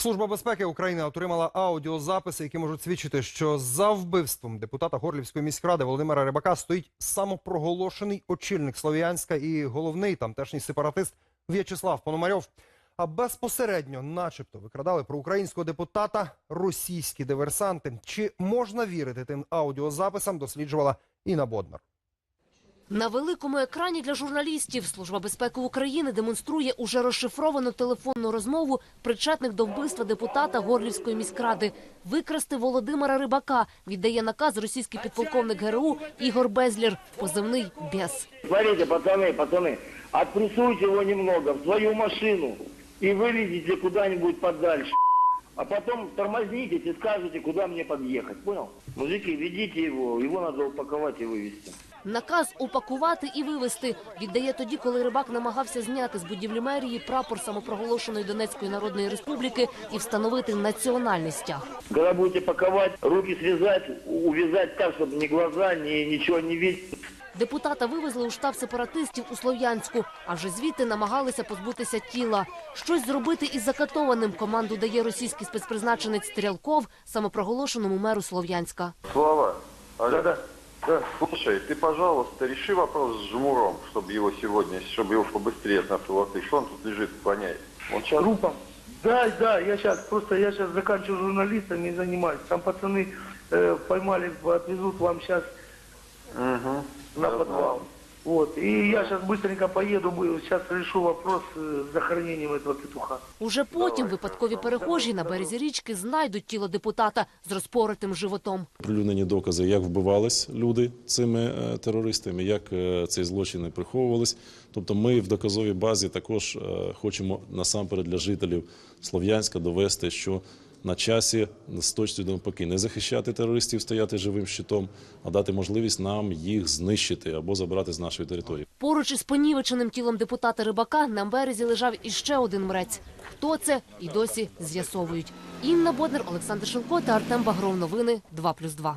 Служба безпеки України отримала аудіозаписи, які можуть свідчити, що за вбивством депутата Горлівської міськради Володимира Рибака стоїть самопроголошений очільник Слов'янська і головний тамтешній сепаратист В'ячеслав Пономарьов. А безпосередньо, начебто, викрадали про українського депутата російські диверсанти. Чи можна вірити тим аудіозаписам? Досліджувала Інна Боднар. На великому екрані для журналістів Служба безпеки України демонструє уже розшифровану телефонну розмову причетних до вбивства депутата Горлівської міськради. Викрасти Володимира Рибака віддає наказ російський підполковник ГРУ Ігор Безлєр, позивний «Бес». Смотрите, пацаны, пацаны, отпрессуйте его немного в свою машину и вывезите куда-нибудь подальше. А потом тормознитесь и скажете, куда мне подъехать. Понял? Мужики, ведите его, его надо упаковать и вывезти. Наказ упакувати і вивезти віддає тоді, коли рибак намагався зняти з будівлі мерії прапор самопроголошеної Донецької Народної Республіки і встановити національний стяг. Когда будете паковать, руки связать, у- увязать так, чтобы ни глаза, ни ничего не видеть. Депутата вивезли у штаб сепаратистів у Слов'янську, а вже звідти намагалися позбутися тіла. Щось зробити із закатованим команду дає російський спецпризначенець Стрілков самопроголошеному меру Слов'янська. Слава, а Да-да. Да. слушай, ты, пожалуйста, реши вопрос с Жмуром, чтобы его сегодня, чтобы его побыстрее с нашего латы. Что он тут лежит, воняет? Он сейчас... Трупом. Да, да, я сейчас, просто я сейчас заканчиваю журналистами и занимаюсь. Там пацаны э, поймали, отвезут вам сейчас Мгм. на Я подвал. знаю. Вот. И я сейчас быстренько поеду, сейчас решу вопрос э, с захоронением этого петуха. Уже потім випадкові перехожі на березі річки знайдуть тіло депутата з розпоритим животом. Прилюднені докази, як вбивались люди цими е, терористами, як е, ці злочини приховувались. Тобто, ми в доказовій базі також е, хочемо насамперед для жителів Слов'янська довести, що на часі з точки навпаки не захищати терористів, стояти живим щитом, а дати можливість нам їх знищити або забрати з нашої території. Поруч із понівеченим тілом депутата Рибака на березі лежав іще один мрець. Хто це? І досі з'ясовують. Інна Боднер, Олександр Шилко та Артем Багров. Новини 2+,2.